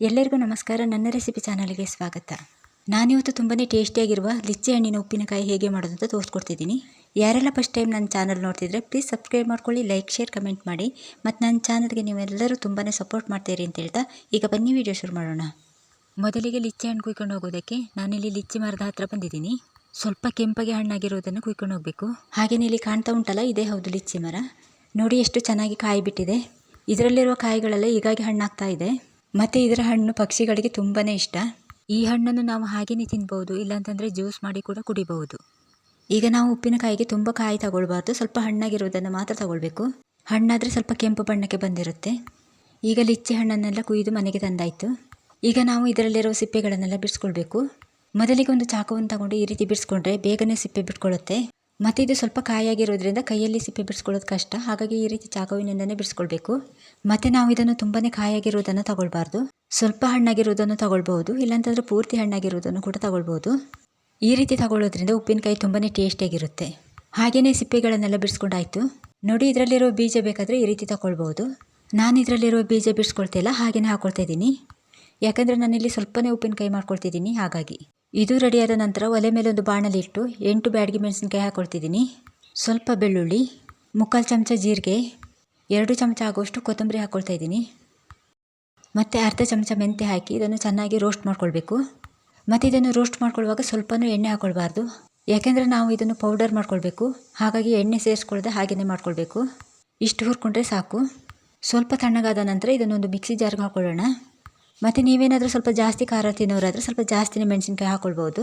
ಎಲ್ಲರಿಗೂ ನಮಸ್ಕಾರ. ನನ್ನ ರೆಸಿಪಿ ಚಾನಲ್ಗೆ ಸ್ವಾಗತ. ನಾನಿವತ್ತು ತುಂಬಾ ಟೇಸ್ಟಿಯಾಗಿರುವ ಲಿಚ್ಚಿ ಹಣ್ಣಿನ ಉಪ್ಪಿನಕಾಯಿ ಹೇಗೆ ಮಾಡೋದು ಅಂತ ತೋರಿಸ್ಕೊಡ್ತಿದ್ದೀನಿ. ಯಾರೆಲ್ಲ ಫಸ್ಟ್ ಟೈಮ್ ನನ್ನ ಚಾನಲ್ ನೋಡ್ತಿದ್ರೆ ಪ್ಲೀಸ್ ಸಬ್ಸ್ಕ್ರೈಬ್ ಮಾಡ್ಕೊಳ್ಳಿ ಲೈಕ್ ಶೇರ್ ಕಮೆಂಟ್ ಮಾಡಿ. ಮತ್ತು ನನ್ನ ಚಾನಲ್ಗೆ ನೀವೆಲ್ಲರೂ ತುಂಬಾ ಸಪೋರ್ಟ್ ಮಾಡ್ತೀರಿ ಅಂತ ಹೇಳ್ತಾ ಈಗ ಬನ್ನಿ ವಿಡಿಯೋ ಶುರು ಮಾಡೋಣ. ಮೊದಲಿಗೆ ಲಿಚ್ಚಿ ಹಣ್ಣು ಕುಯ್ಕೊಂಡು ಹೋಗೋದಕ್ಕೆ ನಾನಿಲ್ಲಿ ಲಿಚ್ಚಿ ಮರದ ಹತ್ರ ಬಂದಿದ್ದೀನಿ. ಸ್ವಲ್ಪ ಕೆಂಪಗೆ ಹಣ್ಣಾಗಿರೋದನ್ನು ಕುಯ್ಕೊಂಡು ಹೋಗಬೇಕು. ಹಾಗೆಯೇ ಇಲ್ಲಿ ಕಾಣ್ತಾ ಉಂಟಲ್ಲ, ಇದೇ ಹೌದು ಲಿಚ್ಚಿ ಮರ. ನೋಡಿ ಎಷ್ಟು ಚೆನ್ನಾಗಿ ಕಾಯಿ ಬಿಟ್ಟಿದೆ. ಇದರಲ್ಲಿರುವ ಕಾಯಿಗಳೆಲ್ಲ ಈಗಾಗಿ ಹಣ್ಣಾಗ್ತಾ ಇದೆ. ಮತ್ತು ಇದರ ಹಣ್ಣು ಪಕ್ಷಿಗಳಿಗೆ ತುಂಬಾ ಇಷ್ಟ. ಈ ಹಣ್ಣನ್ನು ನಾವು ಹಾಗೆಯೇ ತಿನ್ಬೋದು, ಇಲ್ಲಾಂತಂದರೆ ಜ್ಯೂಸ್ ಮಾಡಿ ಕೂಡ ಕುಡಿಬಹುದು. ಈಗ ನಾವು ಉಪ್ಪಿನಕಾಯಿಗೆ ತುಂಬ ಕಾಯಿ ತಗೊಳ್ಬಾರ್ದು, ಸ್ವಲ್ಪ ಹಣ್ಣಾಗಿರುವುದನ್ನು ಮಾತ್ರ ತಗೊಳ್ಬೇಕು. ಹಣ್ಣಾದರೆ ಸ್ವಲ್ಪ ಕೆಂಪು ಬಣ್ಣಕ್ಕೆ ಬಂದಿರುತ್ತೆ. ಈಗ ಲಿಚ್ಚಿ ಹಣ್ಣನ್ನೆಲ್ಲ ಕುಯ್ದು ಮನೆಗೆ ತಂದಾಯಿತು. ಈಗ ನಾವು ಇದರಲ್ಲಿರುವ ಸಿಪ್ಪೆಗಳನ್ನೆಲ್ಲ ಬಿಡಿಸ್ಕೊಳ್ಬೇಕು. ಮೊದಲಿಗೆ ಒಂದು ಚಾಕುವನ್ನು ತಗೊಂಡು ಈ ರೀತಿ ಬಿಡಿಸ್ಕೊಂಡ್ರೆ ಬೇಗನೆ ಸಿಪ್ಪೆ ಬಿಟ್ಕೊಳ್ಳುತ್ತೆ. ಮತ್ತು ಇದು ಸ್ವಲ್ಪ ಕಾಯಾಗಿರೋದ್ರಿಂದ ಕೈಯಲ್ಲಿ ಸಿಪ್ಪೆ ಬಿಡಿಸ್ಕೊಳ್ಳೋದು ಕಷ್ಟ. ಹಾಗಾಗಿ ಈ ರೀತಿ ಚಾಕುವಿನಿಂದನೇ ಬಿಡಿಸ್ಕೊಳ್ಬೇಕು. ಮತ್ತು ನಾವು ಇದನ್ನು ತುಂಬಾ ಕಾಯಿಯಾಗಿರುವುದನ್ನು ತಗೊಳ್ಬಾರ್ದು. ಸ್ವಲ್ಪ ಹಣ್ಣಾಗಿರೋದನ್ನು ತಗೊಳ್ಬೋದು ಇಲ್ಲಾಂತಂದರೆ ಪೂರ್ತಿ ಹಣ್ಣಾಗಿರೋದನ್ನು ಕೂಡ ತಗೊಳ್ಬೋದು ಈ ರೀತಿ ತಗೊಳ್ಳೋದ್ರಿಂದ ಉಪ್ಪಿನಕಾಯಿ ತುಂಬಾ ಟೇಸ್ಟಿಯಾಗಿರುತ್ತೆ. ಹಾಗೆಯೇ ಸಿಪ್ಪೆಗಳನ್ನೆಲ್ಲ ಬಿಡಿಸ್ಕೊಂಡಾಯ್ತು. ನೋಡಿ, ಇದರಲ್ಲಿರೋ ಬೀಜ ಬೇಕಾದರೆ ಈ ರೀತಿ ತಗೊಳ್ಬೋದು ನಾನು ಇದರಲ್ಲಿರೋ ಬೀಜ ಬಿಡಿಸ್ಕೊಳ್ತಿಲ್ಲ ಹಾಗೆಯೇ ಹಾಕ್ಕೊಳ್ತಾ ಇದ್ದೀನಿ. ಯಾಕಂದರೆ ನಾನಿಲ್ಲಿ ಸ್ವಲ್ಪನೇ ಉಪ್ಪಿನಕಾಯಿ ಮಾಡ್ಕೊಳ್ತಿದ್ದೀನಿ, ಹಾಗಾಗಿ. ಇದು ರೆಡಿಯಾದ ನಂತರ ಒಲೆ ಮೇಲೆ ಒಂದು ಬಾಣಲಿಟ್ಟು ಎಂಟು ಬ್ಯಾಡಗಿ ಮೆಣಸಿನ್ಕಾಯಿ ಹಾಕೊಳ್ತಿದ್ದೀನಿ. ಸ್ವಲ್ಪ ಬೆಳ್ಳುಳ್ಳಿ, ಮುಕ್ಕಾಲು ಚಮಚ ಜೀರಿಗೆ, ಎರಡು ಚಮಚ ಆಗುವಷ್ಟು ಕೊತ್ತಂಬರಿ ಹಾಕ್ಕೊಳ್ತಾ ಇದ್ದೀನಿ. ಮತ್ತು ಅರ್ಧ ಚಮಚ ಮೆಂತ್ಯ ಹಾಕಿ ಇದನ್ನು ಚೆನ್ನಾಗಿ ರೋಸ್ಟ್ ಮಾಡ್ಕೊಳ್ಬೇಕು. ಮತ್ತು ಇದನ್ನು ರೋಸ್ಟ್ ಮಾಡ್ಕೊಳ್ಳುವಾಗ ಸ್ವಲ್ಪನೂ ಎಣ್ಣೆ ಹಾಕ್ಕೊಳ್ಬಾರ್ದು ಯಾಕೆಂದರೆ ನಾವು ಇದನ್ನು ಪೌಡರ್ ಮಾಡ್ಕೊಳ್ಬೇಕು. ಹಾಗಾಗಿ ಎಣ್ಣೆ ಸೇರಿಸ್ಕೊಳ್ಳದೆ ಹಾಗೆಯೇ ಮಾಡ್ಕೊಳ್ಬೇಕು. ಇಷ್ಟು ಹುರ್ಕೊಂಡ್ರೆ ಸಾಕು. ಸ್ವಲ್ಪ ತಣ್ಣಗಾದ ನಂತರ ಇದನ್ನೊಂದು ಮಿಕ್ಸಿ ಜಾರ್ಗೆ ಹಾಕ್ಕೊಳ್ಳೋಣ ಮತ್ತು ನೀವೇನಾದರೂ ಸ್ವಲ್ಪ ಜಾಸ್ತಿ ಖಾರ ತಿನ್ನೋರಾದರೆ ಸ್ವಲ್ಪ ಜಾಸ್ತಿನೇ ಮೆಣಸಿನ್ಕಾಯಿ ಹಾಕ್ಕೊಳ್ಬೋದು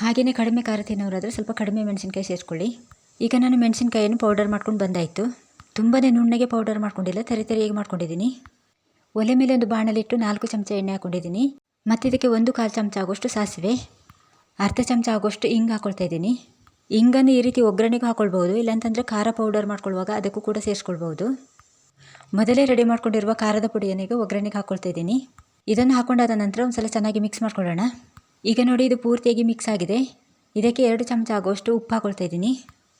ಹಾಗೆಯೇ ಕಡಿಮೆ ಖಾರ ತಿನ್ನೋರಾದರೆ ಸ್ವಲ್ಪ ಕಡಿಮೆ ಮೆಣಸಿನ್ಕಾಯಿ ಸೇರಿಸ್ಕೊಳ್ಳಿ ಈಗ ನಾನು ಮೆಣಸಿನ್ಕಾಯನ್ನು ಪೌಡರ್ ಮಾಡ್ಕೊಂಡು ಬಂದಾಯಿತು. ತುಂಬಾ ನುಣ್ಣಗೆ ಪೌಡರ್ ಮಾಡ್ಕೊಂಡಿಲ್ಲ, ತರಿ ತರಿಯಾಗಿ ಮಾಡ್ಕೊಂಡಿದ್ದೀನಿ. ಒಲೆ ಮೇಲೆ ಒಂದು ಬಾಣಲಿಟ್ಟು ನಾಲ್ಕು ಚಮಚ ಎಣ್ಣೆ ಹಾಕ್ಕೊಂಡಿದ್ದೀನಿ ಮತ್ತು ಇದಕ್ಕೆ ಒಂದು ಕಾಲು ಚಮಚ ಆಗೋಷ್ಟು ಸಾಸಿವೆ, ಅರ್ಧ ಚಮಚ ಆಗೋಷ್ಟು ಹಿಂಗೆ ಹಾಕ್ಕೊಳ್ತಾ ಇದ್ದೀನಿ. ಹಿಂಗನ್ನು ಈ ರೀತಿ ಒಗ್ಗರಣೆಗೂ ಹಾಕ್ಕೊಳ್ಬೋದು ಇಲ್ಲಾಂತಂದರೆ ಖಾರ ಪೌಡರ್ ಮಾಡ್ಕೊಳ್ಳುವಾಗ ಅದಕ್ಕೂ ಕೂಡ ಸೇರಿಸ್ಕೊಳ್ಬೋದು. ಮೊದಲೇ ರೆಡಿ ಮಾಡ್ಕೊಂಡಿರುವ ಖಾರದ ಪುಡಿಯನ್ನು ಈಗ ಒಗ್ಗರಣೆಗೆ ಹಾಕ್ಕೊಳ್ತಾ ಇದ್ದೀನಿ. ಇದನ್ನು ಹಾಕೊಂಡಾದ ನಂತರ ಒಂದು ಸಲ ಚೆನ್ನಾಗಿ ಮಿಕ್ಸ್ ಮಾಡ್ಕೊಳ್ಳೋಣ. ಈಗ ನೋಡಿ ಇದು ಪೂರ್ತಿಯಾಗಿ ಮಿಕ್ಸ್ ಆಗಿದೆ. ಇದಕ್ಕೆ ಎರಡು ಚಮಚ ಆಗುವಷ್ಟು ಉಪ್ಪು ಹಾಕೊಳ್ತಾ ಇದ್ದೀನಿ.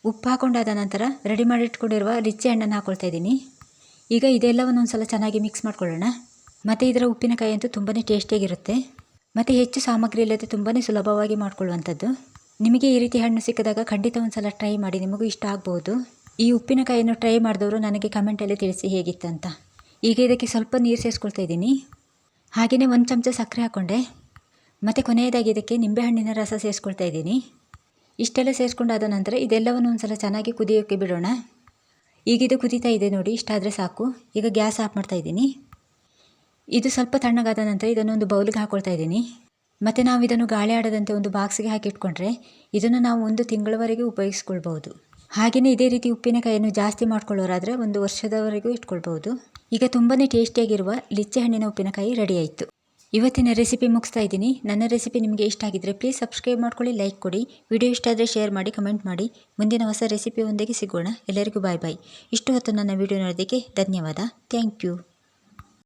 ಉಪ್ಪು ಹಾಕೊಂಡಾದ ನಂತರ ರೆಡಿ ಮಾಡಿ ಇಟ್ಕೊಂಡಿರುವ ರಿಚ್ಚೆ ಹಣ್ಣನ್ನು ಹಾಕೊಳ್ತಾ ಇದ್ದೀನಿ. ಈಗ ಇದೆಲ್ಲವನ್ನು ಸಲ ಚೆನ್ನಾಗಿ ಮಿಕ್ಸ್ ಮಾಡ್ಕೊಳ್ಳೋಣ. ಮತ್ತು ಇದರ ಉಪ್ಪಿನಕಾಯಿ ಅಂತೂ ತುಂಬಾ ಟೇಸ್ಟಿಯಾಗಿರುತ್ತೆ ಮತ್ತು ಹೆಚ್ಚು ಸಾಮಗ್ರಿ ಇಲ್ಲದೆ ತುಂಬಾ ಸುಲಭವಾಗಿ ಮಾಡಿಕೊಳ್ಳುವಂಥದ್ದು. ನಿಮಗೆ ಈ ರೀತಿ ಹಣ್ಣು ಸಿಕ್ಕಿದಾಗ ಖಂಡಿತ ಒಂದು ಸಲ ಟ್ರೈ ಮಾಡಿ ನಿಮಗೂ ಇಷ್ಟ ಆಗ್ಬೋದು. ಈ ಉಪ್ಪಿನಕಾಯಿಯನ್ನು ಟ್ರೈ ಮಾಡಿದವರು ನನಗೆ ಕಮೆಂಟಲ್ಲಿ ತಿಳಿಸಿ ಹೇಗಿತ್ತಂತ ಈಗ ಇದಕ್ಕೆ ಸ್ವಲ್ಪ ನೀರು ಸೇರಿಸ್ಕೊಳ್ತಾ ಇದ್ದೀನಿ. ಹಾಗೆಯೇ ಒಂದು ಚಮಚ ಸಕ್ಕರೆ ಹಾಕ್ಕೊಂಡೆ ಮತ್ತು ಕೊನೆಯದಾಗಿ ಇದಕ್ಕೆ ನಿಂಬೆಹಣ್ಣಿನ ರಸ ಸೇರಿಸ್ಕೊಳ್ತಾ ಇದ್ದೀನಿ. ಇಷ್ಟೆಲ್ಲ ಸೇರಿಸ್ಕೊಂಡಾದ ನಂತರ ಇದೆಲ್ಲವನ್ನು ಒಂದು ಸಲ ಚೆನ್ನಾಗಿ ಕುದಿಯೋಕ್ಕೆ ಬಿಡೋಣ. ಈಗ ಇದು ಕುದೀತಾ ಇದೆ ನೋಡಿ ಇಷ್ಟಾದರೆ ಸಾಕು. ಈಗ ಗ್ಯಾಸ್ ಆಫ್ ಮಾಡ್ತಾ ಇದ್ದೀನಿ. ಇದು ಸ್ವಲ್ಪ ತಣ್ಣಗಾದ ನಂತರ ಇದನ್ನೊಂದು ಬೌಲಿಗೆ ಹಾಕ್ಕೊಳ್ತಾ ಇದ್ದೀನಿ. ಮತ್ತು ನಾವು ಇದನ್ನು ಗಾಳಿ ಆಡದಂತೆ ಒಂದು ಬಾಕ್ಸ್ಗೆ ಹಾಕಿಟ್ಕೊಂಡ್ರೆ ಇದನ್ನು ನಾವು ಒಂದು ತಿಂಗಳವರೆಗೆ ಉಪಯೋಗಿಸ್ಕೊಳ್ಬೋದು ಹಾಗೆಯೇ ಇದೇ ರೀತಿ ಉಪ್ಪಿನಕಾಯಿಯನ್ನು ಜಾಸ್ತಿ ಮಾಡ್ಕೊಳ್ಳೋರಾದರೆ ಒಂದು ವರ್ಷದವರೆಗೂ ಇಟ್ಕೊಳ್ಬೋದು ಈಗ ತುಂಬಾ ಟೇಸ್ಟಿಯಾಗಿರುವ ಲಿಚ್ಚೆ ಹಣ್ಣಿನ ಉಪ್ಪಿನಕಾಯಿ ರೆಡಿ ಆಯಿತು ಇವತ್ತಿನ ರೆಸಿಪಿ ಮುಗಿಸ್ತಾ ಇದ್ದೀನಿ. ನನ್ನ ರೆಸಿಪಿ ನಿಮಗೆ ಇಷ್ಟ ಆಗಿದ್ದರೆ ಪ್ಲೀಸ್ ಸಬ್ಸ್ಕ್ರೈಬ್ ಮಾಡ್ಕೊಳ್ಳಿ ಲೈಕ್ ಕೊಡಿ. ವಿಡಿಯೋ ಇಷ್ಟ ಆದರೆ ಶೇರ್ ಮಾಡಿ ಕಮೆಂಟ್ ಮಾಡಿ. ಮುಂದಿನ ಹೊಸ ರೆಸಿಪಿ ಒಂದಿಗೆ ಸಿಗೋಣ. ಎಲ್ಲರಿಗೂ ಬಾಯ್ ಬಾಯ್ ಇಷ್ಟು ಹೊತ್ತು ನನ್ನ ವಿಡಿಯೋ ನೋಡೋದಕ್ಕೆ ಧನ್ಯವಾದ. Thank you